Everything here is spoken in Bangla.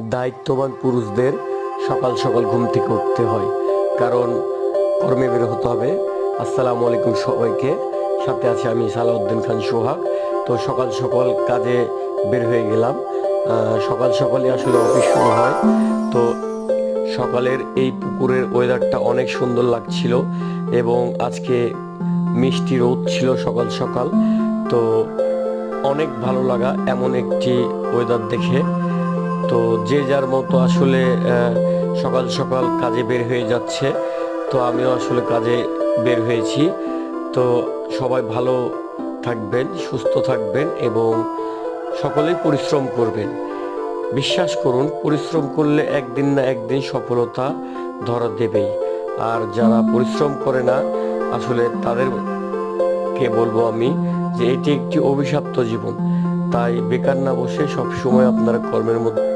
দায়িত্ববান পুরুষদের সকাল সকাল ঘুম থেকে উঠতে হয়। কারণ কর্মে বের হতে হবে। আসসালামু আলাইকুম সবাইকে। সাথে আছি আমি সালাউদ্দিন খান সোহাগ। তো সকাল সকাল কাজে বের হয়ে গেলাম। সকাল সকালে আসলে অফিস শুরু হয়। তো সকালের এই পুকুরের ওয়েদারটা অনেক সুন্দর লাগছিল এবং আজকে মিষ্টি রোদ ছিল সকাল সকাল। তো অনেক ভালো লাগা এমন একটি ওয়েদার দেখে। তো যে যার মতো আসলে সকাল সকাল কাজে বের হয়ে যাচ্ছে, তো আমিও আসলে কাজে বের হয়েছি। তো সবাই ভালো থাকবেন, সুস্থ থাকবেন এবং সকলেই পরিশ্রম করবেন। বিশ্বাস করুন, পরিশ্রম করলে একদিন না একদিন সফলতা ধরা দেবেই। আর যারা পরিশ্রম করে না, আসলে তাদেরকে বলব আমি যে এটি একটি অভিশপ্ত জীবন। তাই বেকার না বসে সব সময় আপনারা কর্মের মধ্যে